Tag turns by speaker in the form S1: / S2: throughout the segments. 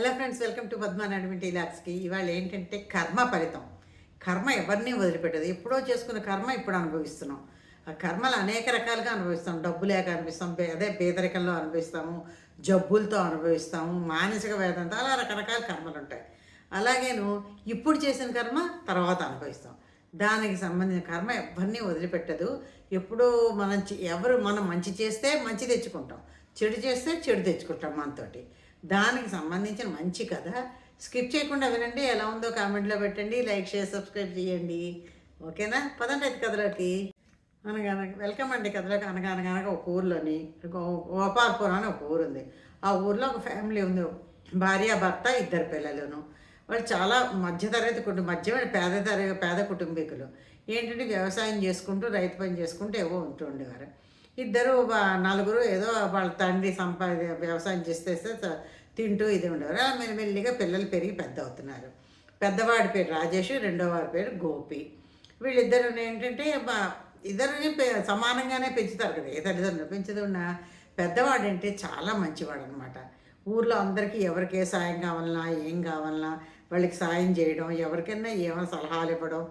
S1: Hello friends welcome to Padma Nadimiti లాక్స్కి ఇవాళ ఏంటంటే కర్మ ఫలితం. కర్మ ఎవరిని వదిలిపెట్టదు. ఎప్పుడో చేసుకున్న కర్మ ఇప్పుడు అనుభవిస్తున్నాం. ఆ కర్మలు అనేక రకాలుగా అనుభవిస్తాం. డబ్బు లేక అనిపిస్తాం అదే పేదరికంలో అనుభవిస్తాము. జబ్బులతో అనుభవిస్తాము. మానసిక వేదంతో అలా రకరకాల కర్మలు ఉంటాయి. అలాగేను ఇప్పుడు చేసిన కర్మ తర్వాత అనుభవిస్తాం. దానికి సంబంధించిన కర్మ ఎవరిని వదిలిపెట్టదు. ఎప్పుడూ మనం ఎవరు మనం మంచి చేస్తే మంచి తెచ్చుకుంటాం. చెడు చేస్తే చెడు తెచ్చుకుంటాం మనతోటి. దానికి సంబంధించిన మంచి కథ. స్కిప్ చేయకుండా వినండి ఎలా ఉందో కామెంట్లో పెట్టండి లైక్ షేర్ సబ్స్క్రైబ్ చేయండి. ఓకేనా? పదండి అయితే కథలోకి. అనగానగా వెల్కమ్ అండి కథలోకి. అనగానగానగా ఒక ఊర్లోని గో- గోపాల్పురం అని ఒక ఊరు ఉంది ఆ ఊర్లో ఒక ఫ్యామిలీ ఉంది. భార్య భర్త ఇద్దరు పిల్లలను. వాళ్ళు చాలా మధ్యతరగతి కుటుంబ మధ్యమైన పేద తరగతి పేద కుటుంబీకులు. ఏంటంటే వ్యవసాయం చేసుకుంటూ రైతు పని చేసుకుంటూ ఏవో ఉంటూ ఉండేవారు. ఇద్దరు నలుగురు ఏదో వాళ్ళ తండ్రి సంపాది వ్యవసాయం చేస్తే తింటూ ఇది ఉండేవారు. అలా మెల్లిమెల్లిగా పిల్లలు పెరిగి పెద్ద అవుతున్నారు పెద్దవాడి పేరు రాజేష్ రెండో వాడి పేరు గోపి. వీళ్ళిద్దరు ఏంటంటే ఇద్దరిని సమానంగానే పెంచుతారు కదా. ఏ తల్లిదండ్రులు పెంచుతున్నా పెద్దవాడు అంటే చాలా మంచివాడు అనమాట ఊర్లో అందరికీ ఎవరికి ఏ సాయం కావాలన్నా ఏం కావాలన్నా వాళ్ళకి సాయం చేయడం ఎవరికైనా ఏమైనా సలహాలు ఇవ్వడం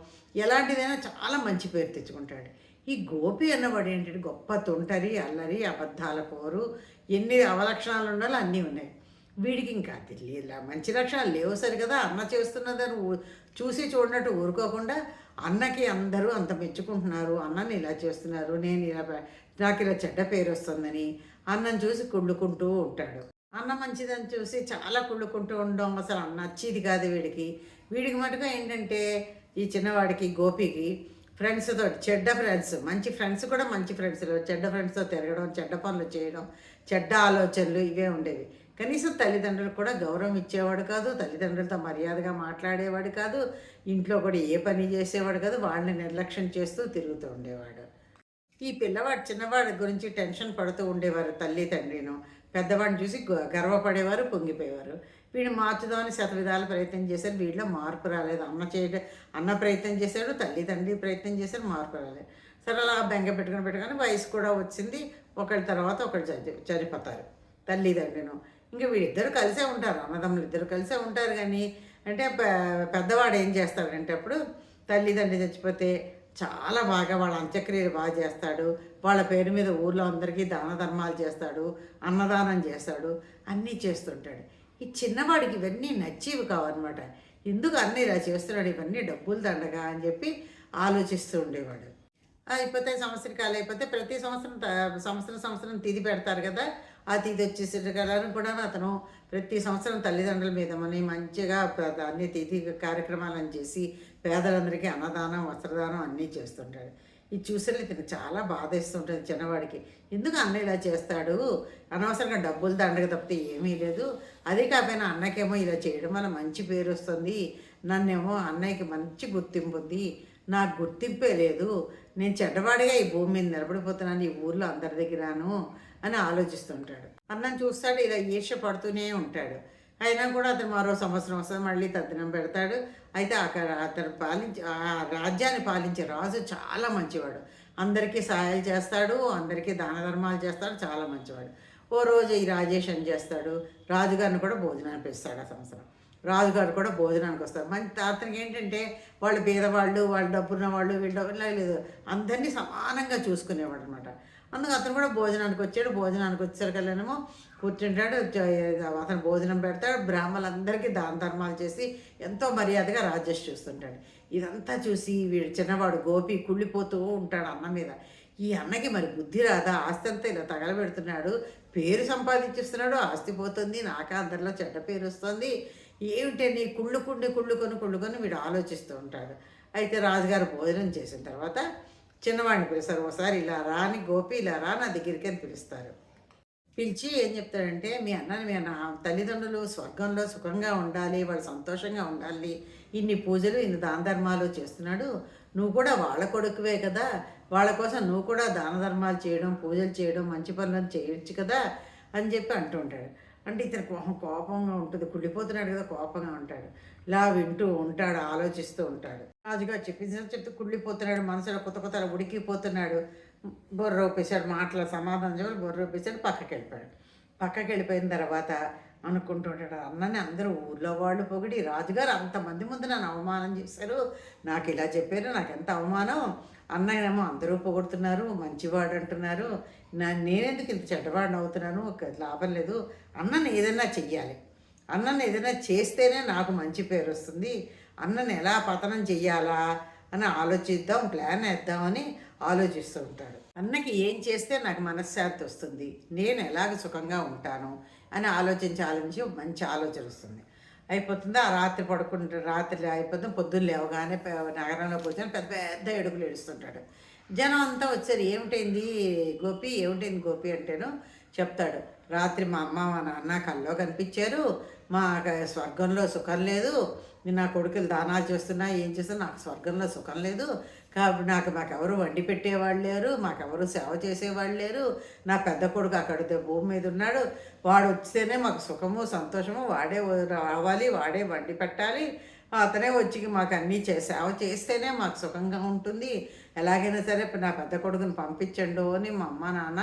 S1: ఎలాంటిదైనా చాలా మంచి పేరు తెచ్చుకుంటాడు. ఈ గోపి అన్నవాడు ఏంటంటే గొప్ప తుంటరి అల్లరి అబద్ధాల కోరు ఎన్ని అవలక్షణాలు ఉండాలో అన్నీ ఉన్నాయి. వీడికి ఇంకా తెలియదు మంచి లక్షణాలు లేవు సరి కదా. అన్న చేస్తున్నదని చూసి చూడనట్టు ఊరుకోకుండా అన్నకి అందరూ అంత మెచ్చుకుంటున్నారు. అన్నని ఇలా చేస్తున్నారు. నేను ఇలా నాకు ఇలా చెడ్డ పేరు వస్తుందని అన్నం చూసి కుళ్ళుకుంటూ ఉంటాడు. అన్న మంచిదని చూసి చాలా కుళ్ళుకుంటూ ఉండడం అసలు అన్న నచ్చేది కాదు వీడికి. వీడికి మటుకు ఏంటంటే ఈ చిన్నవాడికి గోపికి ఫ్రెండ్స్ తోటి చెడ్డ ఫ్రెండ్స్ మంచి ఫ్రెండ్స్ కూడా మంచి ఫ్రెండ్స్ చెడ్డ ఫ్రెండ్స్తో తిరగడం చెడ్డ పనులు చేయడం చెడ్డ ఆలోచనలు ఇవే ఉండేవి. కనీసం తల్లిదండ్రులకు కూడా గౌరవం ఇచ్చేవాడు కాదు తల్లిదండ్రులతో మర్యాదగా మాట్లాడేవాడు కాదు ఇంట్లో కూడా ఏ పని చేసేవాడు కాదు వాళ్ళని నిర్లక్ష్యం చేస్తూ తిరుగుతూ ఉండేవాడు. ఈ పిల్లవాడు చిన్నవాడి గురించి టెన్షన్ పడుతూ ఉండేవారు తల్లి తండ్రిను. పెద్దవాడిని చూసి గ- గర్వపడేవారు పొంగిపోయేవారు. వీడు మార్చుదామని శతవిధాల ప్రయత్నం చేశారు వీడిలో మార్పు రాలేదు. అన్న చేయడం అన్న ప్రయత్నం చేశాడు తల్లి తండ్రి ప్రయత్నం చేశారు మార్పు రాలేదు. సరే అలా బెంగ పెట్టుకుని పెట్టుకొని వయసు కూడా వచ్చింది. ఒకరి తర్వాత ఒకరు చది చనిపోతారు తల్లి ఇంకా వీళ్ళిద్దరు కలిసే ఉంటారు అన్నదమ్ములు ఇద్దరు కలిసే ఉంటారు కానీ అంటే పెద్దవాడు ఏం చేస్తాడంటే అప్పుడు తల్లిదండ్రి చచ్చిపోతే చాలా బాగా వాళ్ళ అంత్యక్రియలు బాగా చేస్తాడు. వాళ్ళ పేరు మీద ఊర్లో అందరికీ దాన ధర్మాలు చేస్తాడు అన్నదానం చేస్తాడు అన్నీ చేస్తుంటాడు. ఈ చిన్నవాడికి ఇవన్నీ నచ్చేవి కావన్నమాట. ఎందుకు అన్నీ ఇలా చేస్తున్నాడు? ఇవన్నీ డబ్బులు దండగా అని చెప్పి ఆలోచిస్తూ ఉండేవాడు. అయిపోతే సంవత్సరకాలు అయిపోతే ప్రతి సంవత్సరం సంవత్సరం సంవత్సరం తిది పెడతారు కదా. ఆ తిథి వచ్చేసరికి కూడా అతను ప్రతి సంవత్సరం తల్లిదండ్రుల మీద మనీ మంచిగా అన్ని తిథి కార్యక్రమాలను చేసి పేదలందరికీ అన్నదానం వస్త్రదానం అన్నీ చేస్తుంటాడు. ఇది చూసిన ఇతను చాలా బాధ ఇస్తుంటుంది చిన్నవాడికి. ఎందుకు అన్న ఇలా చేస్తాడు? అనవసరంగా డబ్బులు దండగ తప్పితే ఏమీ లేదు. అది కాకపోయినా అన్నకేమో ఇలా చేయడం వల్ల మంచి పేరు వస్తుంది. నన్నేమో అన్నయ్యకి మంచి గుర్తింపు ఉంది. నాకు గుర్తింపే లేదు. నేను చెడ్డవాడిగా ఈ భూమి మీద నిలబడిపోతున్నాను ఈ ఊర్లో అందరి దగ్గరను అని ఆలోచిస్తుంటాడు. అన్నం చూస్తాడు ఇలా ఈర్ష పడుతూనే ఉంటాడు. అయినా కూడా అతను మరో సంవత్సరం వస్తుంది మళ్ళీ తద్దినం పెడతాడు. అయితే అక్కడ అతను పాలించే ఆ రాజ్యాన్ని పాలించే రాజు చాలా మంచివాడు. అందరికీ సహాయాలు చేస్తాడు అందరికీ దాన ధర్మాలు చేస్తాడు చాలా మంచివాడు. ఓ రోజు ఈ రాజేష్ అని చేస్తాడు? రాజుగారిని కూడా భోజనానికి పిలుస్తాడు ఆ సంవత్సరం. రాజుగారు కూడా భోజనానికి వస్తారు. మంచి అతనికి ఏంటంటే వాళ్ళు పేదవాళ్ళు వాళ్ళు డబ్బున్న వాళ్ళు వీళ్ళు లేదు అందరినీ సమానంగా చూసుకునేవాడు అనమాట అందుకు అతను కూడా భోజనానికి వచ్చాడు భోజనానికి వచ్చేసరికల్లానేమో కూర్చుంటాడు అతను భోజనం పెడతాడు బ్రాహ్మణులందరికీ దాన ధర్మాలు చేసి ఎంతో మర్యాదగా రాజేష్ చూస్తుంటాడు. ఇదంతా చూసి వీడు చిన్నవాడు గోపి కుళ్ళిపోతూ ఉంటాడు అన్న మీద. ఈ అన్నకి మరి బుద్ధి రాదా? ఆస్తి అంతా ఇలా తగలబెడుతున్నాడు పేరు సంపాదించిస్తున్నాడు ఆస్తి పోతుంది నాకే అందరిలో చెడ్డ పేరు వస్తుంది. ఏమిటే నీ కుళ్ళుకుండి కుళ్ళుకొని కుళ్ళుకొని వీడు ఆలోచిస్తూ ఉంటాడు. అయితే రాజుగారు భోజనం చేసిన తర్వాత చిన్నవాడిని పిలుస్తారు. ఒకసారి ఇలా రాని గోపి ఇలా రా నా దగ్గరికి అని పిలుస్తారు. పిలిచి ఏం చెప్తాడంటే మీ అన్నని మీ నా తల్లిదండ్రులు స్వర్గంలో సుఖంగా ఉండాలి వాళ్ళు సంతోషంగా ఉండాలి. ఇన్ని పూజలు ఇన్ని దాన ధర్మాలు చేస్తున్నాడు. నువ్వు కూడా వాళ్ళ కొడుకువే కదా. వాళ్ళ కోసం నువ్వు కూడా దాన ధర్మాలు చేయడం పూజలు చేయడం మంచి పనులను చేయొచ్చు కదా అని చెప్పి అంటూ ఉంటాడు. అంటే ఇతను కోపం కోపంగా ఉంటుంది. కుళ్ళిపోతున్నాడు కదా కోపంగా ఉంటాడు. ఇలా వింటూ ఉంటాడు ఆలోచిస్తూ ఉంటాడు. రాజుగారు చెప్పించిన చెప్తే కుళ్ళిపోతున్నాడు మనసులో కొత్త కొత్త ఉడికిపోతున్నాడు. బొర్ర ఒప్పేశాడు మాటల సమాధానం చెప్పి బొర్ర ఒప్పేశాడు పక్కకి వెళ్ళిపోయాడు. పక్కకి వెళ్ళిపోయిన తర్వాత అనుకుంటుంటాడు అన్నని అందరూ ఊర్లో వాళ్ళు పొగిడి రాజుగారు అంతమంది ముందు నన్ను అవమానం చేశారు. నాకు ఇలా చెప్పారు నాకు ఎంత అవమానం. అన్నయ్యనేమో అందరూ పొగుడుతున్నారు మంచివాడు అంటున్నారు నా నేనెందుకు ఇంత చెడ్డవాడిని అవుతున్నాను? ఒక లాభం లేదు. అన్నని ఏదైనా చెయ్యాలి. అన్నను ఏదైనా చేస్తేనే నాకు మంచి పేరు వస్తుంది. అన్నని ఎలా పతనం చెయ్యాలా అని ఆలోచిద్దాం ప్లాన్ వేద్దామని ఆలోచిస్తూ ఉంటాడు. అన్నకి ఏం చేస్తే నాకు మనశ్శాంతి వస్తుంది? నేను ఎలాగ సుఖంగా ఉంటాను? అని ఆలోచించి ఆలోచించి మంచి ఆలోచన వస్తుంది. అయిపోతుంది? ఆ రాత్రి పడుకుంటే రాత్రి అయిపోతుంది. పొద్దున్న లేవగానే నగరంలో కూర్చొని పెద్ద పెద్ద ఎడుగులు ఏడుస్తుంటాడు. జనం అంతా వచ్చారు. ఏమిటైంది గోపి? ఏమిటైంది గోపి అంటేను చెప్తాడు. రాత్రి మా అమ్మ మా నాన్న కల్లో కనిపించారు. మా స్వర్గంలో సుఖం లేదు. నా కొడుకులు దానాలు చేస్తున్నా ఏం చేస్తున్నా నాకు స్వర్గంలో సుఖం లేదు. కాబట్టి నాకు మాకెవరు వండి పెట్టేవాళ్ళు లేరు మాకెవరు సేవ చేసేవాళ్ళు లేరు. నా పెద్ద కొడుకు అక్కడ భూమి మీద ఉన్నాడు. వాడు వస్తేనే మాకు సుఖము సంతోషము వాడే రావాలి వాడే వండి పెట్టాలి. అతనే వచ్చి మాకు అన్నీ చే సేవ చేస్తేనే మాకు సుఖంగా ఉంటుంది. ఎలాగైనా సరే నా పెద్ద కొడుకుని పంపించండు అని మా అమ్మ నాన్న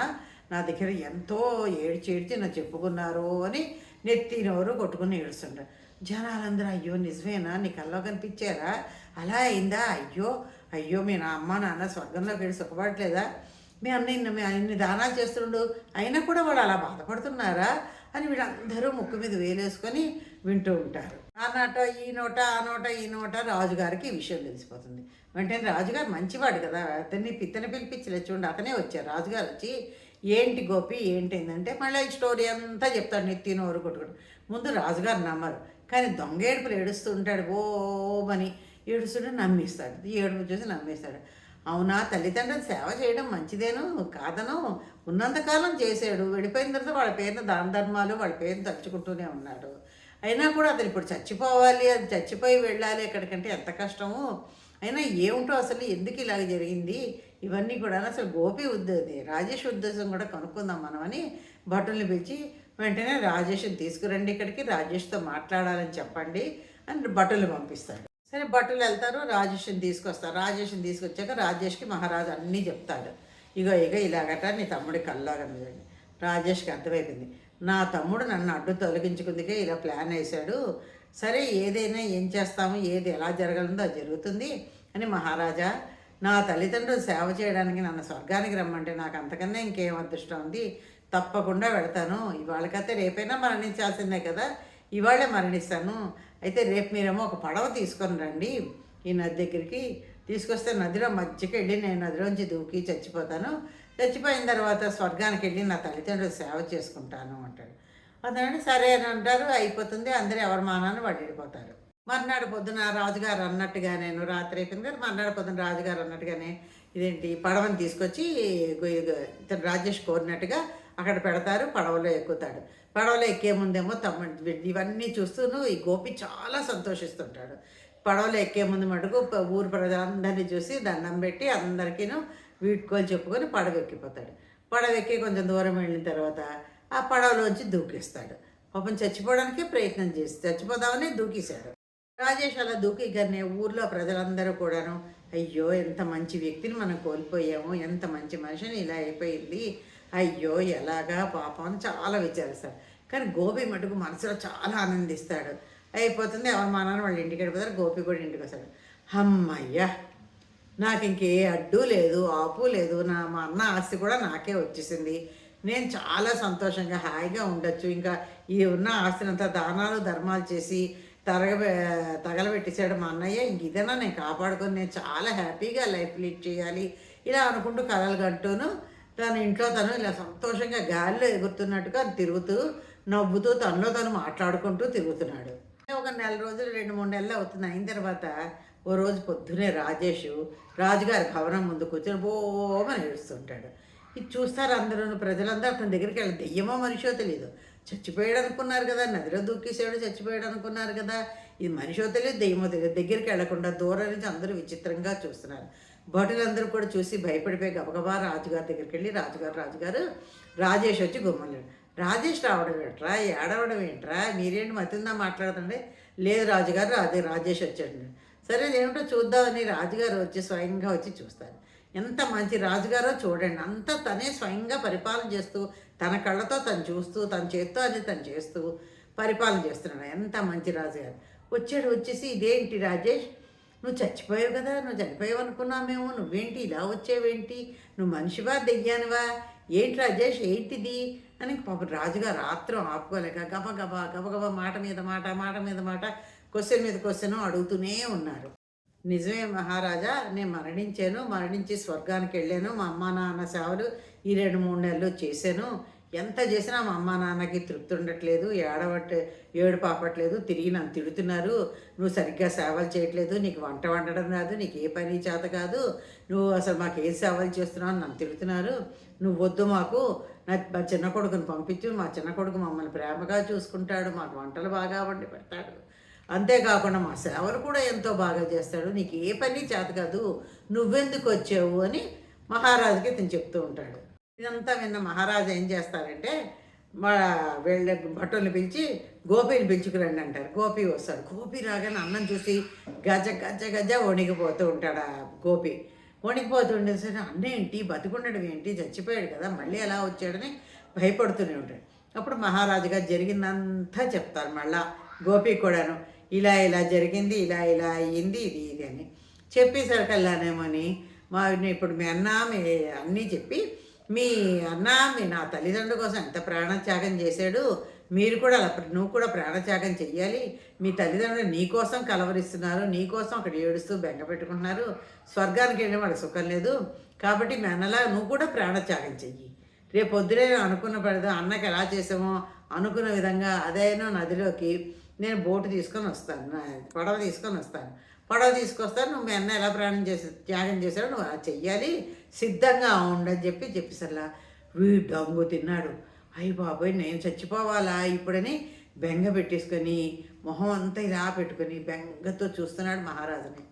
S1: నా దగ్గర ఎంతో ఏడ్చి ఏడ్చి నా చెప్పుకున్నారు అని నెత్తి నోరు కొట్టుకుని ఏడుస్తుంటారు జనాలందరూ అయ్యో నిజమేనా? నీ కల్లో కనిపించారా? అలా అయిందా? అయ్యో అయ్యో మీ నా అమ్మ నాన్న స్వర్గంలోకి వెళ్ళి సుఖపడట్లేదా? మీ అన్న మీ అన్ని దానాలు చేస్తుండు. అయినా కూడా వాళ్ళు అలా బాధపడుతున్నారా? అని వీళ్ళందరూ ముక్కు మీద వేలేసుకొని వింటూ ఉంటారు. ఆ నోట ఈ నోట ఆ నోట ఈ నోట రాజుగారికి ఈ విషయం తెలిసిపోతుంది. వెంటనే రాజుగారు మంచివాడు కదా. అతన్ని పిత్తని పిలిపించలే చూడండి అతనే వచ్చారు. రాజుగారు వచ్చి ఏంటి గోపి ఏంటి ఏంటంటే మళ్ళీ ఈ స్టోరీ అంతా చెప్తాడు నెత్తిన నోరు కొట్టుకుని ముందు రాజుగారు నమ్మరు కానీ దొంగ ఏడుపులు ఏడుస్తూ ఉంటాడు ఓమని ఏడుస్తుంటే నమ్మిస్తాడు ఈ ఏడుపు చూసి నమ్మేస్తాడు. అవునా తల్లిదండ్రులు సేవ చేయడం మంచిదేను కాదను? ఉన్నంతకాలం చేశాడు వెళ్ళిపోయిన తర్వాత వాళ్ళ పేరున దాన ధర్మాలు వాళ్ళ పేరును తలుచుకుంటూనే ఉన్నాడు. అయినా కూడా అతను ఇప్పుడు చచ్చిపోవాలి అది చచ్చిపోయి వెళ్ళాలి ఎక్కడికంటే ఎంత కష్టము. అయినా ఏమిటో అసలు ఎందుకు ఇలాగ జరిగింది? ఇవన్నీ కూడా అసలు గోపి ఉద్దేశం రాజేష్ ఉద్దేశం కూడా కనుక్కుందాం మనమని భటుల్ని పిలిచి వెంటనే రాజేష్ని తీసుకురండి ఇక్కడికి రాజేష్తో మాట్లాడాలని చెప్పండి అని భటులు పంపిస్తాడు సరే భటులు వెళ్తారు రాజేష్ని తీసుకొస్తారు. రాజేష్ని తీసుకొచ్చాక రాజేష్కి మహారాజు అన్నీ చెప్తాడు. ఇగో ఇగో ఇలాగట నీ తమ్ముడి కల్లాగని రాజేష్కి అర్థమైపోయింది. నా తమ్ముడు నన్ను అడ్డు తొలగించుకుందికే ఇలా ప్లాన్ వేశాడు. సరే ఏదైనా ఏం చేస్తాము ఏది ఎలా జరగలుందో అది జరుగుతుంది అని మహారాజా నా తల్లిదండ్రులు సేవ చేయడానికి నన్ను స్వర్గానికి రమ్మంటే నాకు అంతకన్నా ఇంకేం అదృష్టం ఉంది? తప్పకుండా వెళతాను. ఇవాళకైతే రేపైనా మరణించాల్సిందే కదా. ఇవాళే మరణిస్తాను. అయితే రేపు మీరేమో ఒక పడవ తీసుకొని రండి. ఈ నది దగ్గరికి తీసుకొస్తే నదిలో మధ్యకి వెళ్ళి నేను నదిలోంచి దూకి చచ్చిపోతాను. చచ్చిపోయిన తర్వాత స్వర్గానికి వెళ్ళి నా తల్లిదండ్రులు సేవ చేసుకుంటాను అంటాడు. అతను సరే అని అంటారు. అయిపోతుంది. అందరూ ఎవరి మానాన్ని వాళ్ళు వెళ్ళిపోతారు. మర్నాడు పొద్దున రాజుగారు అన్నట్టుగా నేను రాత్రి అయిపోయింది కానీ మర్నాడు పొద్దున రాజుగారు అన్నట్టుగానే ఇదేంటి పడవని తీసుకొచ్చి ఇతను రాజేష్ కోరినట్టుగా అక్కడ పెడతారు పడవలో ఎక్కుతాడు. పడవలో ఎక్కే ముందేమో ఇవన్నీ చూస్తూను ఈ గోపి చాలా సంతోషిస్తుంటాడు. పడవలో ఎక్కే ముందు మటుకు ఊరు ప్రజలందరినీ చూసి దండం పెట్టి అందరికీను వీడ్కోలు చెప్పుకొని పడవ ఎక్కిపోతాడు. పడవ ఎక్కి కొంచెం దూరం వెళ్ళిన తర్వాత ఆ పడవలోంచి దూకేస్తాడు. పాపం చచ్చిపోవడానికే ప్రయత్నం చేసి చచ్చిపోదామని దూకేశాడు. రాజేష్ అలా దూకిగానే ఊర్లో ప్రజలందరూ కూడాను అయ్యో ఎంత మంచి వ్యక్తిని మనం కోల్పోయాము ఎంత మంచి మనిషిని ఇలా అయిపోయింది అయ్యో ఎలాగా పాపం అని చాలా విచారిస్తాడు. కానీ గోపి మటుకు మనసులో చాలా ఆనందిస్తాడు. అయిపోతుంది ఎవరి మానాన్ని వాళ్ళు ఇంటికి వెళ్ళిపోతారు గోపి కూడా ఇంటికి వస్తాడు. అమ్మయ్యా నాకు ఇంకే అడ్డు లేదు ఆపు లేదు నా మా అన్న ఆస్తి కూడా నాకే వచ్చేసింది. నేను చాలా సంతోషంగా హాయిగా ఉండొచ్చు ఇంకా ఈ ఉన్న ఆస్తినంతా దానాలు ధర్మాలు చేసి తరగ తగలబెట్టేశాడు మా అన్నయ్య. ఇంక ఇదేనా నేను కాపాడుకొని నేను చాలా హ్యాపీగా లైఫ్ లీడ్ చేయాలి. ఇలా అనుకుంటూ కలలు కంటూను తన ఇంట్లో తను ఇలా సంతోషంగా గాలిలో ఎగురుతున్నట్టుగా తిరుగుతూ నవ్వుతూ తనలో తను మాట్లాడుకుంటూ తిరుగుతున్నాడు. ఒక నెల రోజులు రెండు మూడు నెలలు అవుతుంది. అయిన తర్వాత ఓ రోజు పొద్దునే రాజేష్ రాజుగారి భవనం ముందు కూర్చొని బోమని ఏడుస్తుంటాడు ఇది చూస్తారు అందరూ ప్రజలందరూ అతని దగ్గరికి వెళ్ళి దెయ్యమో మనిషో తెలియదు చచ్చిపోయాడు అనుకున్నారు కదా నదిలో దూకేసాడు చచ్చిపోయాడు అనుకున్నారు కదా. ఇది మనిషో తెలియదు దెయ్యమో తెలియదు దగ్గరికి వెళ్ళకుండా దూరం నుంచి అందరూ విచిత్రంగా చూస్తున్నారు. భటులందరూ కూడా చూసి భయపడిపోయి గబగబా రాజుగారి దగ్గరికి వెళ్ళి రాజుగారు రాజుగారు రాజేష్ వచ్చి గుమ్మలేడు రాజేష్ రావడం ఏంట్రా? ఏడవడం ఏంట్రా? మీరేంటి మతిందా మాట్లాడుతుండే? లేదు రాజుగారు రాజే రాజేష్ వచ్చాడు. సరే ఏమిటో చూద్దామని రాజుగారు వచ్చి స్వయంగా వచ్చి చూస్తారు. ఎంత మంచి రాజుగారో చూడండి. అంతా తనే స్వయంగా పరిపాలన చేస్తూ తన కళ్ళతో తను చూస్తూ తన చేత్తో అది తను చేస్తూ పరిపాలన చేస్తున్నాడు. ఎంత మంచి రాజుగారు వచ్చాడు వచ్చేసి ఇదేంటి రాజేష్? నువ్వు చచ్చిపోయావు కదా నువ్వు చనిపోయావు అనుకున్నావు మేము. నువ్వేంటి ఇలా వచ్చేవేంటి? నువ్వు మనిషివా దెయ్యానివా? ఏంటి రాజేష్? ఏంటిది? అని పాప రాజుగారు రాత్రం ఆపుకోలేక గబ గబ గబగబ మాట మీద మాట మాట మీద మాట క్వశ్చన్ మీద క్వశ్చన్ అడుగుతూనే ఉన్నారు. నిజమే మహారాజా నేను మరణించాను మరణించి స్వర్గానికి వెళ్ళాను. మా అమ్మా నాన్న సేవలు ఈ రెండు మూడు నెలలు చేశాను. ఎంత చేసినా మా అమ్మ నాన్నకి తృప్తి ఉండట్లేదు ఏడవట్ ఏడు పాపట్లేదు తిరిగి నన్ను తిడుతున్నారు. నువ్వు సరిగ్గా సేవలు చేయట్లేదు నీకు వంట వండడం రాదు నీకు ఏ పని చేత కాదు. నువ్వు అసలు మాకు ఏ సేవలు చేస్తున్నావు అని నన్ను తిడుతున్నారు. నువ్వు వద్దు మాకు నా మా చిన్న కొడుకుని పంపించు మా చిన్న కొడుకు మమ్మల్ని ప్రేమగా చూసుకుంటాడు మాకు వంటలు బాగా వండి పెడతాడు. అంతేకాకుండా మా సేవలు కూడా ఎంతో బాగా చేస్తాడు నీకు ఏ పని చేత కాదు నువ్వెందుకు వచ్చావు అని మహారాజుకి ఇతను చెప్తూ ఉంటాడు. ఇదంతా విన్న మహారాజు ఏం చేస్తారంటే మా వీళ్ళ భటుల్ని పిలిచి గోపిని పిలుచుకురండి అంటారు. గోపి వస్తాడు. గోపి రాగానే అన్నం చూసి గజ గజ గజ వణికిపోతూ ఉంటాడు ఆ గోపి. వణికిపోతుండే సరే అన్న ఏంటి? బతికుండడం ఏంటి? చచ్చిపోయాడు కదా మళ్ళీ ఎలా వచ్చాడని భయపడుతూనే ఉంటాడు. అప్పుడు మహారాజుగా జరిగిందంతా చెప్తారు మళ్ళా గోపి కూడాను. ఇలా ఇలా జరిగింది ఇలా ఇలా అయ్యింది ఇది ఇది అని చెప్పేసరికల్లానేమని మా ఇప్పుడు మీ అన్న మీ అన్నీ చెప్పి మీ అన్న మీ నా తల్లిదండ్రుల కోసం ఎంత ప్రాణత్యాగం చేశాడు మీరు కూడా అలా నువ్వు కూడా ప్రాణత్యాగం చెయ్యాలి. మీ తల్లిదండ్రులు నీ కోసం కలవరిస్తున్నారు నీకోసం అక్కడ ఏడుస్తూ బెంగ పెట్టుకుంటున్నారు. స్వర్గానికి వెళ్ళి వాడికి సుఖం లేదు. కాబట్టి మీ అన్నలా నువ్వు కూడా ప్రాణత్యాగం చెయ్యి. రేపు పొద్దునే అనుకున్న పడదు అన్నకి ఎలా చేసామో అనుకున్న విధంగా అదైనా నదిలోకి నేను బోటు తీసుకొని వస్తాను పడవ తీసుకొని వస్తాను. పడవ తీసుకొస్తాను నువ్వు మీ అన్న ఎలా ప్రయాణం చేసి త్యాగం చేశాడో నువ్వు అలా చెయ్యాలి సిద్ధంగా ఉండని చెప్పి చెప్పేసరిలా వీడు డంగు తిన్నాడు. అయ్యి బాబోయ్ నేను చచ్చిపోవాలా ఇప్పుడని బెంగ పెట్టేసుకొని మొహం అంతా ఇలా పెట్టుకొని బెంగతో చూస్తున్నాడు మహారాజుని.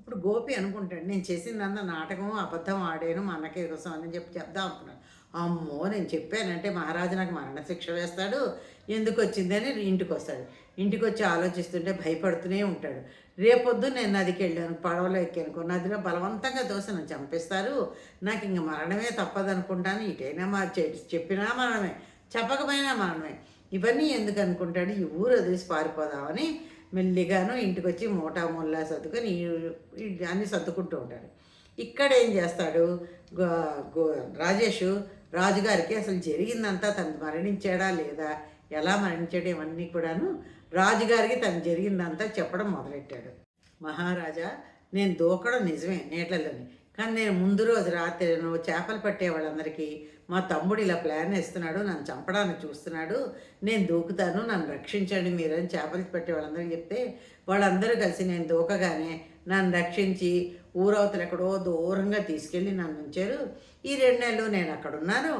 S1: అప్పుడు గోపి అనుకుంటాడు నేను చేసిందన్న నాటకం అబద్ధం ఆడాను మా అన్నకే కోసం అని చెప్పి చెప్దాం అనుకున్నాడు అమ్మో నేను చెప్పానంటే మహారాజు నాకు మరణశిక్ష వేస్తాడు ఎందుకు వచ్చిందని ఇంటికి వస్తాడు. ఇంటికి వచ్చి ఆలోచిస్తుంటే భయపడుతూనే ఉంటాడు. రేపొద్దు నేను నదికి వెళ్ళాను పడవలో ఎక్కాను నదిలో బలవంతంగా దోశ నన్ను చంపేస్తారు. నాకు ఇంక మరణమే తప్పదనుకుంటాను ఇటైనా మా చె- చెప్పినా మరణమే చెప్పకపోయినా మరణమే. ఇవన్నీ ఎందుకు అనుకుంటాడు? ఈ ఊరు వదిలేసి పారిపోదామని మెల్లిగాను ఇంటికి వచ్చి మూటా ముల్లా సర్దుకొని అన్నీ అన్ని సర్దుకుంటూ ఉంటాడు. ఇక్కడ ఏం చేస్తాడు? గో- గో- రాజేష్ రాజుగారికి అసలు జరిగిందంతా తను మరణించాడా లేదా ఎలా మరణించాడు ఇవన్నీ కూడాను రాజుగారికి తను జరిగిందంతా చెప్పడం మొదలెట్టాడు. మహారాజా నేను దూకడం నిజమే నీళ్ళలోని కానీ నేను ముందు రోజు రాత్రి నువ్వు చేపలు పట్టే వాళ్ళందరికీ మా తమ్ముడు ఇలా ప్లాన్ వేస్తున్నాడు నన్ను చంపడానికి చూస్తున్నాడు నేను దూకుతాను నన్ను రక్షించండి మీరని చేపలు పట్టే వాళ్ళందరికీ చెప్తే వాళ్ళందరూ కలిసి నేను దూకగానే నన్ను రక్షించి ఊరవతలు ఎక్కడో దూరంగా తీసుకెళ్ళి నన్ను ఉంచారు. ఈ రెండు నెలలు నేను అక్కడ ఉన్నాను.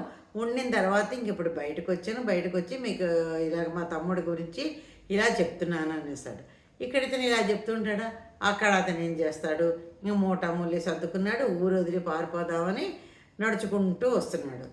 S1: ఉండిన తర్వాత ఇంక ఇప్పుడు బయటకు వచ్చాను. బయటకు వచ్చి మీకు ఇలా మా తమ్ముడి గురించి ఇలా చెప్తున్నాను అనేసాడు. ఇక్కడ ఇతను ఇలా చెప్తుంటాడా అక్కడ అతను ఏం చేస్తాడు? ఇంక మూట ముల్లి సర్దుకున్నాడు. ఊరు వదిలి పారిపోదామని నడుచుకుంటూ వస్తున్నాడు.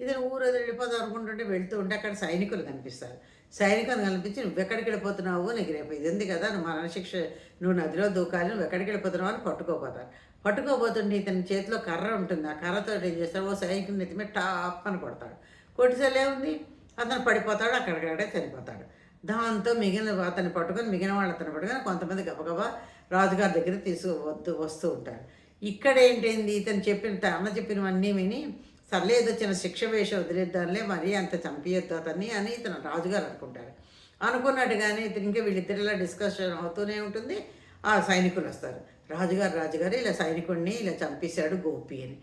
S1: ఇతను ఊరు వదిలి వెళ్ళిపోదాం అనుకుంటుంటే వెళ్తూ ఉంటే అక్కడ సైనికులు కనిపిస్తారు. సైనికులు కనిపించి నువ్వు ఎక్కడికి వెళ్ళిపోతున్నావు నీకు రేపు ఇది ఉంది కదా నువ్వు మరణశిక్ష నువ్వు నదిలో దూకాలి నువ్వు ఎక్కడికి వెళ్ళిపోతున్నావు అని పట్టుకోపోతారు. పట్టుకోబోతుంటే ఇతని చేతిలో కర్ర ఉంటుంది. ఆ కర్రతో ఏం చేస్తాడు ఓ సైనికుని నెత్తి మీద టాప్ అని కొడతాడు కొట్టిసలే ఉంది? అతను పడిపోతాడు అక్కడికక్కడే చనిపోతాడు. దాంతో మిగిలిన అతన్ని పట్టుకొని మిగిలిన వాళ్ళు అతను పట్టుకొని కొంతమంది గబగబా రాజుగారి దగ్గర తీసుకు వద్దు వస్తూ ఉంటారు. ఇక్కడ ఏంటైంది ఇతను చెప్పిన త- అన్న చెప్పినవన్నీ విని సర్లే ఏదో చిన్న శిక్ష వేష వదిలేద్దాంలే మరీ అంత చంపియొద్దు అతన్ని అని ఇతను రాజుగారు అనుకుంటారు. అనుకున్నట్టుగానే ఇతను ఇంకా వీళ్ళిద్దరిలా డిస్కషన్ అవుతూనే ఉంటుంది. ఆ సైనికులు వస్తారు. రాజుగారు రాజుగారు ఇలా సైనికుడిని ఇలా చంపేశాడు గోపి అని.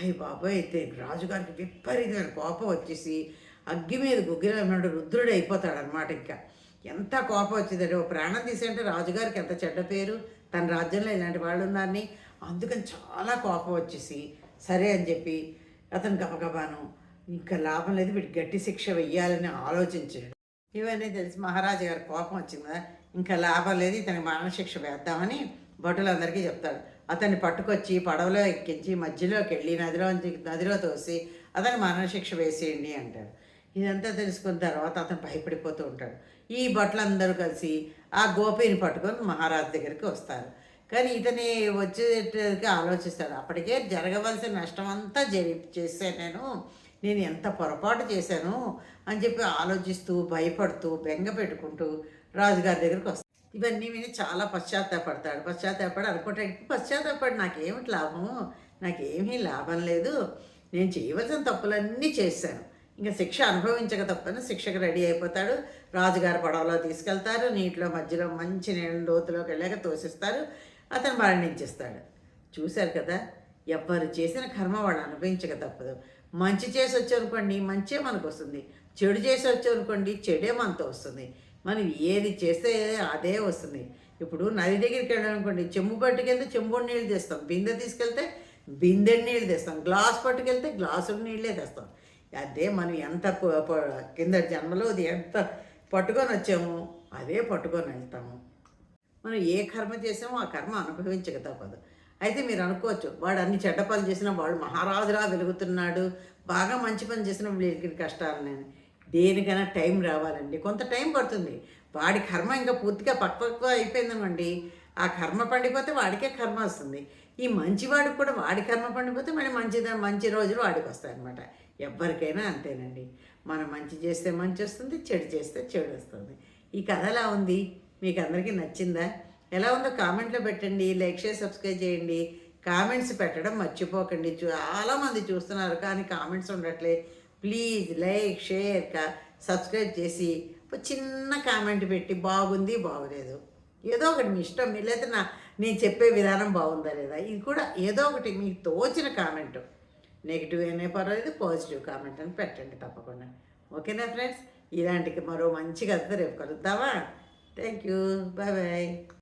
S1: అయ్యి బాబాయ్ అయితే రాజుగారికి విపరీతమైన కోపం వచ్చేసి అగ్గి మీద గుగ్గిలో రుద్రుడు అయిపోతాడు అనమాట ఇంకా. ఎంత కోపం వచ్చిందంటే ఓ ప్రాణం తీసేంటే రాజుగారికి ఎంత చెడ్డ పేరు. తన రాజ్యంలో ఇలాంటి వాళ్ళు ఉన్నారని అందుకని చాలా కోపం వచ్చేసి సరే అని చెప్పి అతను గబగబాను. ఇంకా లాభం లేదు వీడికి గట్టి శిక్ష వెయ్యాలని ఆలోచించాడు. ఇవన్నీ తెలిసి మహారాజు గారి కోపం వచ్చింది కదా. ఇంకా లాభం లేదు ఇతనికి మరణశిక్ష వేద్దామని భటులందరికీ చెప్తాడు అతన్ని పట్టుకొచ్చి పడవలో ఎక్కించి మధ్యలోకి వెళ్ళి నదిలో నదిలో తోసి అతని మరణశిక్ష వేసేయండి అంటాడు ఇదంతా తెలుసుకున్న తర్వాత అతను భయపడిపోతూ ఉంటాడు. ఈ భటులందరూ కలిసి ఆ గోపిని పట్టుకొని మహారాజు దగ్గరికి వస్తారు. కానీ ఇతని వచ్చేటికి ఆలోచిస్తాడు. అప్పటికే జరగవలసిన నష్టం అంతా జరి చేశాను నేను. నేను ఎంత పొరపాటు చేశాను అని చెప్పి ఆలోచిస్తూ భయపడుతూ బెంగ పెట్టుకుంటూ రాజుగారి దగ్గరికి వస్తాను ఇవన్నీ విని చాలా పశ్చాత్తాపడతాడు. పశ్చాత్తాపడి అనుకుంటాడు పశ్చాత్తాపడి నాకేమిటి లాభము నాకేమీ లాభం లేదు. నేను చేయవలసిన తప్పులన్నీ చేశాను. ఇంకా శిక్ష అనుభవించక తప్పని శిక్షకు రెడీ అయిపోతాడు. రాజుగారి పడవలో తీసుకెళ్తారు. నీటిలో మధ్యలో మంచి నీళ్ళ లోతులోకి వెళ్ళాక తోసిస్తారు. అతను మరణించేస్తాడు. చూశారు కదా ఎవ్వరు చేసిన కర్మ వాడు అనుభవించక తప్పదు. మంచి చేసి వచ్చానుకోండి మంచే మనకు వస్తుంది. చెడు చేసి వచ్చానుకోండి చెడే మనతో వస్తుంది. మనం ఏది చేస్తే అదే వస్తుంది. ఇప్పుడు నది దగ్గరికి వెళ్ళాలనుకోండి చెంబు పట్టుకెళ్తే చెంబుడు నీళ్ళు తెస్తాం. బిందె తీసుకెళ్తే బిందె నీళ్ళు తెస్తాం. గ్లాస్ పట్టుకెళ్తే గ్లాసుడు నీళ్ళే తెస్తాం. అదే మనం ఎంత కింద జన్మలో అది ఎంత పట్టుకొని వచ్చామో అదే పట్టుకొని వెళ్తాము. మనం ఏ కర్మ చేసామో ఆ కర్మ అనుభవించక తప్పదు అయితే మీరు అనుకోవచ్చు వాడు అన్ని చెడ్డ పనులు చేసినా వాడు మహారాజులా వెలుగుతున్నాడు బాగా మంచి పని చేసిన వీడికి కష్టాలు నేను దేనికైనా టైం రావాలండి. కొంత టైం పడుతుంది. వాడి కర్మ ఇంకా పూర్తిగా పక్వక్వ అయిపోయిందనుకోండి ఆ కర్మ పండిపోతే వాడికే కర్మ వస్తుంది. ఈ మంచివాడికి కూడా వాడి కర్మ పండిపోతే మళ్ళీ మంచి మంచి రోజులు వాడికి వస్తాయన్నమాట. ఎవరికైనా అంతేనండి. మనం మంచి చేస్తే మంచి వస్తుంది చెడు చేస్తే చెడు వస్తుంది. ఈ కథ ఎలా ఉంది? మీకు అందరికీ నచ్చిందా? ఎలా ఉందో కామెంట్లో పెట్టండి లైక్ షేర్ సబ్స్క్రైబ్ చేయండి. కామెంట్స్ పెట్టడం మర్చిపోకండి. చాలామంది చూస్తున్నారు కానీ కామెంట్స్ ఉండట్లే. ప్లీజ్ లైక్ షేర్ సబ్స్క్రైబ్ చేసి చిన్న కామెంట్ పెట్టి బాగుంది బాగోలేదు. ఏదో ఒకటి మీ ఇష్టం మీ లేదా నా నేను చెప్పే విధానం బాగుందా లేదా? ఇది కూడా ఏదో ఒకటి మీకు తోచిన కామెంట్. నెగిటివ్ అయినా పర్వాలేదు పాజిటివ్ కామెంట్ అని పెట్టండి తప్పకుండా. ఓకేనా ఫ్రెండ్స్? ఇలాంటికి మరో మంచి కథ రేపు కలుద్దామా? Thank you. Bye bye.